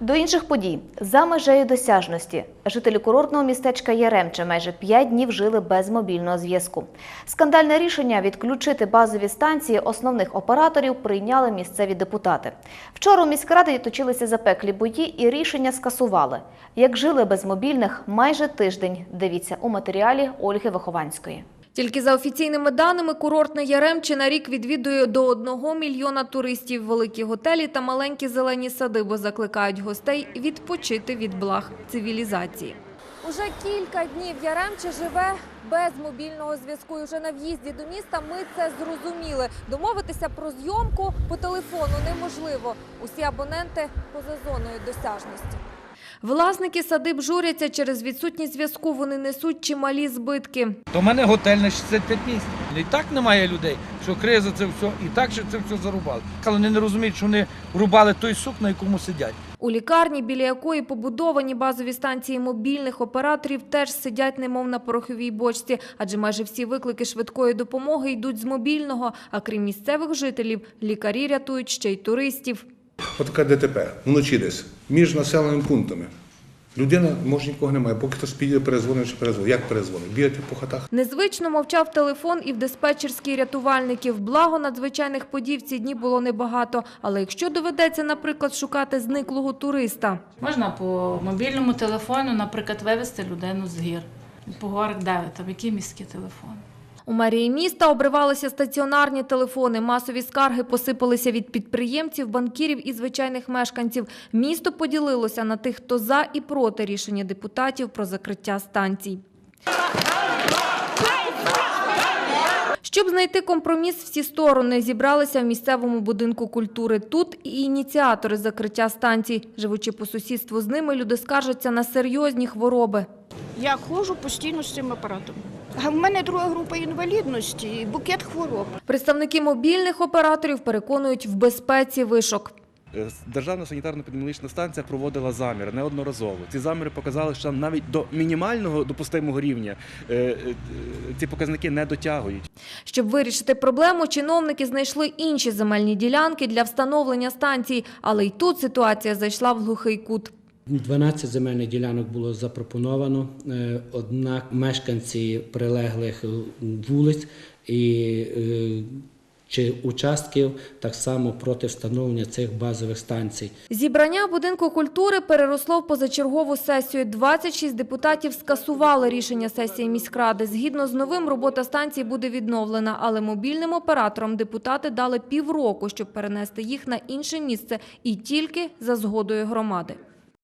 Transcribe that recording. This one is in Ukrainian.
До інших подій за межею досяжності жителі курортного містечка Яремче майже п'ять днів жили без мобільного зв'язку. Скандальне рішення відключити базові станції основних операторів прийняли місцеві депутати. Вчора у міськраді точилися запеклі бої і рішення скасували. Як жили без мобільних майже тиждень. Дивіться у матеріалі Ольги Вихованської. Тільки за офіційними даними, курортне Яремче на рік відвідує до 1 мільйона туристів. Великі готелі та маленькі зелені садиби закликають гостей відпочити від благ цивілізації. Уже кілька днів Яремче живе без мобільного зв'язку. І вже на в'їзді до міста ми це зрозуміли. Домовитися про зйомку по телефону неможливо. Усі абоненти поза зоною досяжності. Власники садиб журяться через відсутність зв'язку. Вони несуть чималі збитки. В мене готель на 65 місць. І так немає людей, що криза це все, і так що це все зарубали. Але вони не розуміють, що вони рубали той сук, на якому сидять. У лікарні, біля якої побудовані базові станції мобільних операторів, теж сидять немов на пороховій бочці, адже майже всі виклики швидкої допомоги йдуть з мобільного. А крім місцевих жителів, лікарі рятують ще й туристів. От таке ДТП вночі десь між населеними пунктами. Людина може нікого немає, поки хтось піде, перезвонить чи перезвонить. Як перезвонить? Бігати по хатах. Незвично мовчав телефон і в диспетчерській рятувальників. Благо надзвичайних подій в ці дні було небагато. Але якщо доведеться, наприклад, шукати зниклого туриста, Можна по мобільному телефону, наприклад, вивезти людину з гір. По горах де ви там, які міські телефони. У мерії міста обривалися стаціонарні телефони. Масові скарги посипалися від підприємців, банкірів і звичайних мешканців. Місто поділилося на тих, хто за і проти рішення депутатів про закриття станцій. Щоб знайти компроміс, всі сторони зібралися в місцевому будинку культури. Тут і ініціатори закриття станцій. Живучи по сусідству з ними, люди скаржаться на серйозні хвороби. Я ходжу постійно з цим апаратом. А в мене друга група інвалідності і букет хвороб. Представники мобільних операторів переконують в безпеці вишок. Е, Державна санітарно-епідеміологічна станція проводила заміри неодноразово. Ці заміри показали, що навіть до мінімального допустимого рівня е, е, ці показники не дотягують. Щоб вирішити проблему, чиновники знайшли інші земельні ділянки для встановлення станцій, але й тут ситуація зайшла в глухий кут. 12 земельних ділянок було запропоновано, е, однак мешканці прилеглих вулиць і е, чи участків так само проти встановлення цих базових станцій. Зібрання будинку культури переросло в позачергову сесію. 26 депутатів скасували рішення сесії міськради. Згідно з новим, робота станції буде відновлена, але мобільним операторам депутати дали півроку, щоб перенести їх на інше місце і тільки за згодою громади.